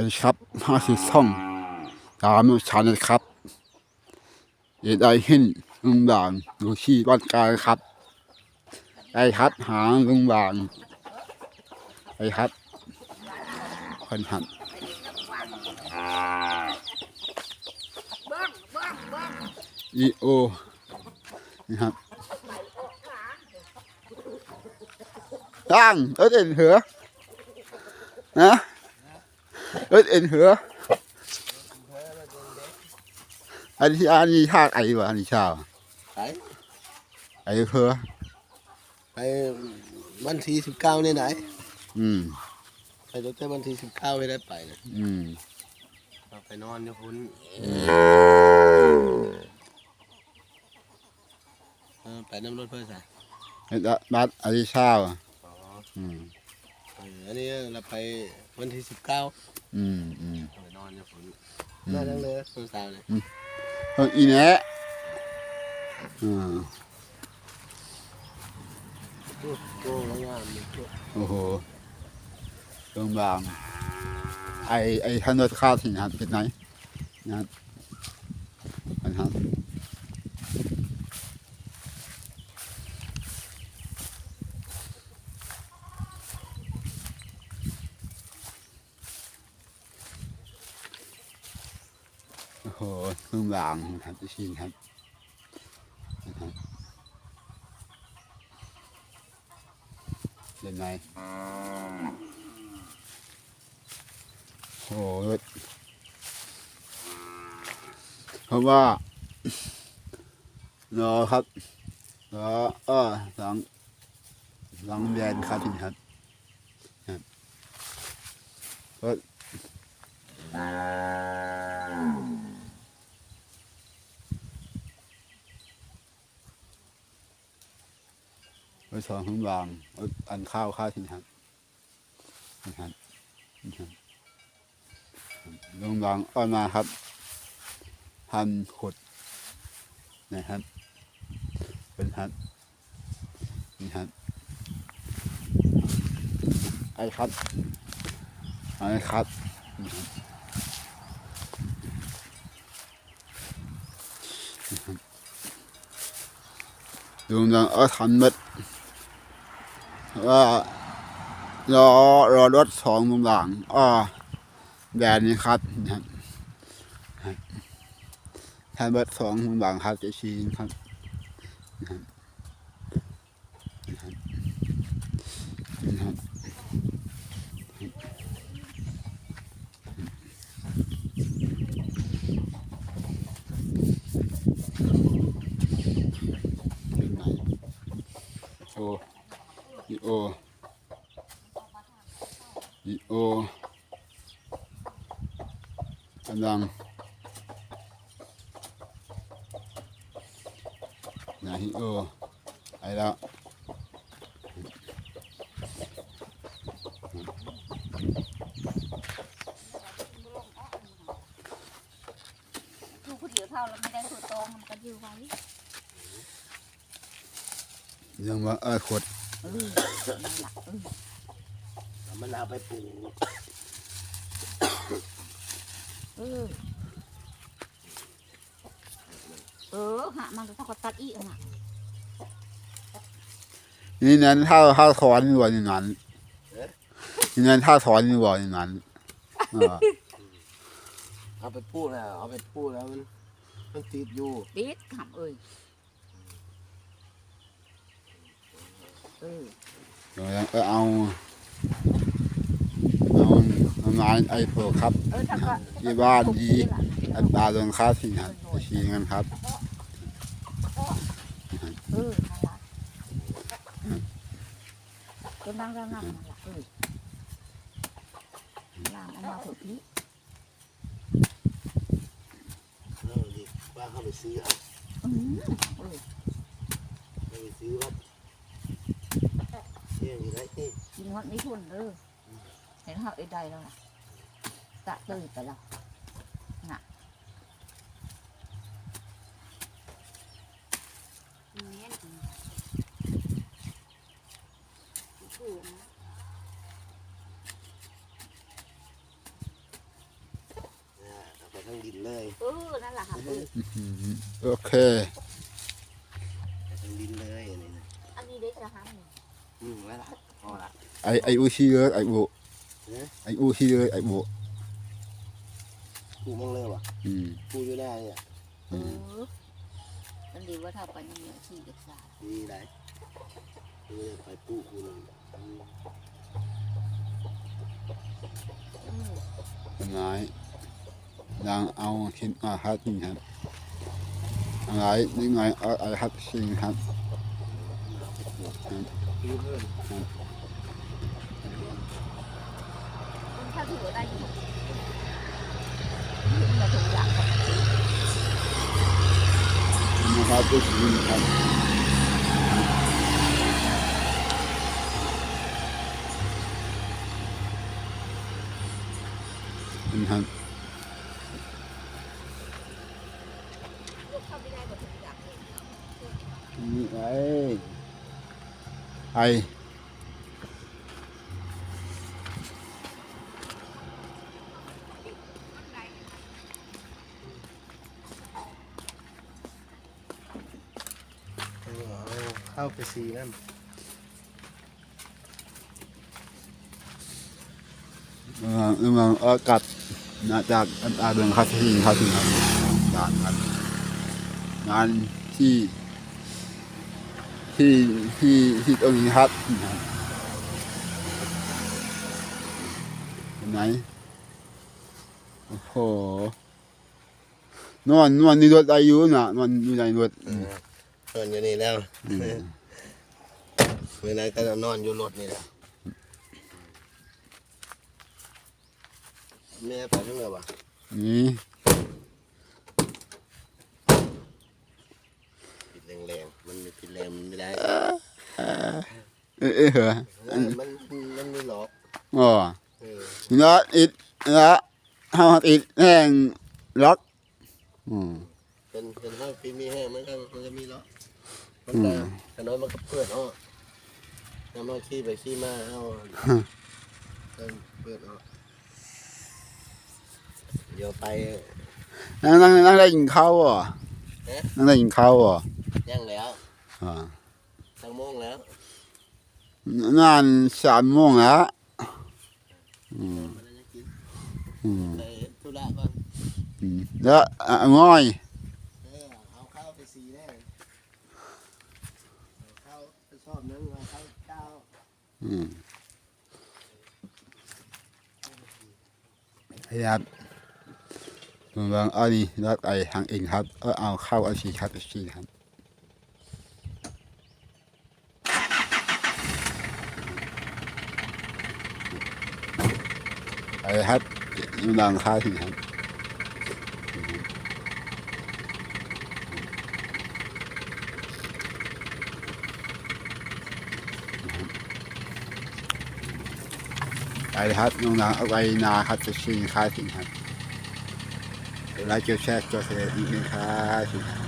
วัสดีครับมาสิช่องตามชาแนลครับเอ็ดไอหินลุงบางอยู่ที่บ้านกางครับไอครับหาลุงบางไอครับคนหันอีโอนี่ครับตั้งเอ็ดเอ็นเหรอนะ ớt in hứa anh thì anh đi hát ấy mà anh đi sao ไป ấy hứa ไปวันที่สิบเก้าเนี่ยไหน ừ ไปตั้งแต่วันที่สิบเก้าไม่ได้ไปนะ ừ เราไปนอนอยู่พุ่นเออไปน้ำรถเพื่อนใส่ đã bắt anh đi sao à อ๋อ ừ เอออันนี้เราไปวันที่สิบเก้า ừ ừ ไปนอนอยู่พุ่นนอนนั่งเลยเพื่อนสาวเลย thôi y nè ừ โอ้โหงามเลยโอ้ ข้าล่างนะครับที่ชินครับเป็นไงโอ้ยเพราะว่ารอครับรอาะเออหลังหลังแยนครับพี่ครับครับก็ ไปสองข้างบางเอาอันข้าวข้าวทิ้งครับนี่ครับนี่ครับลงบางอ้อนมาครับพันขดนะครับเป็นฮัดนี่ฮัดไอ้ครับไอ้ครับนี่ครับลงบางอ้อทันหมด ว่ารอรอรถสองลงบางอ่อแบรนด์นี้ครับนะครับท่านเบิร์ดสองมุมหลังครับจะชี้ครับนครับนะครับนะครับโออีโออี โอกำลังนาฮิโอไปแล้วอยู่คนเดียวเท่าแล้วไม่ได้ตัวโตองมันก็ยื้อไว้ยังว่าเออขวดเออนั่นล่ะเออเอา มันเอาไปปลูกเออเออหามันก็ต้องตัดอีกอะนี่นั้นถ้าถ้าถอนนี่ว่าอย่างนั้นนี่นั้นถ้าถอนนี่ว่าอย่างนั้นเอาไปปลูกแล้ว เอาไปปลูกแล้วมันมันติดอยู่ติดขำเอ้ยเออเดี๋ยวเออเอา เอาทำงานไอ้พวกครับที่บ้านดีอัตราลงค่าสิ่งครับจะชี้กันครับเออนั่นล่ะก็นั่งนั่งนั่งนั่นล่ะเออล่างเอามาถูกนี้เราดิว่าเขาไปซื้อเอาอืมเออไปซื้อวัดเที่ยงอยู่ได้ที่กินวันนี้ทุนเออ เห็นเขาไอ้ใดแล้วล่ะตะตื่นไปแล้วนทั้งดินเลยเออนั่นแหละค่ะเอออืมโอเคใส่ทั้งดินเลยอันนี้นะอันนี้ได้จะห้ามหนึ่งอืมไว้ละพอละไอไออูชีเลยไอบุเอ๊ะ ไออูชีเลยไอบุปูมั่งเลยวะอืมปูอยู่ได้เนี่ยเออมันดีว่าถ้าไปนี่เนี่ยที่เด็กสาวดีไรปูจะไปปูปูหนึ่งอืมอืมเป็นไงยังเอาคิดอาฮัดนี่ครับอะไรนี่ไงเอาไอฮัดชิงครับปูเพิ่มมัน ถือได้อยู่มาถึงอยางครับนะครับก็ชิงครับนี่ครับลูกเข้าไม่ได้มาถึงอย่างเลยนี่ไอไอ เข้าไปซีนั่นเมืองเมืองเออกัดนะจากอันอาเดือนคาสิงคาสิงครับงานครับงานที่ ที่ที่ที่ตรงนี้ครับเป็นโอ้โหนอนนอนในรถอายุน่ะนอนอยู่ในรถ นอนอยู่นี่แล้วอืมเมื่อนั้นก็จะนอนอยู่รถนี่แหละแม่ไปทั้งไหนวะนี่ปิดแรงๆมันปิดแรงมันไม่ได้เอ้ยเอ้ยเหรอเออมันมันไม่หลอกอ๋อเออแล้วอิดแล้วเฮาอิดแห้งล็อกอืม เป็นเป็นห้างปีมีแห้งมันก็มันก็มีหลอกมันอืก็มขน้อยมันก็เพื่อนอ้อแล้วมาขี้ไปขี้มาเอาเพิ่นเพื่อนอ้อเดี๋ยวไปนั่งนั่งนั่งได้กินข้าวอะเอ๊ะนั่งได้กินข้าวอะย่างแล้วอ่าตั้งโมงแล้วงานสามโมงแล้วอืมมันจะกินอืมไปธุ สีแน่เขาชอบนึงเขาเจ้าอืมครับผมวางอานี่แล้วไอ้ทางเองครับเอาเอาเข้าเอาชีครับเอาชีครับไอ้ครับยูนางข้าวสิครับ ไปครับยูนางนาไวนาครับจะชิงค่าสินครับไลค์เกี่ยวแชร์เกี่ยวเสนออีกหนึ่งครับ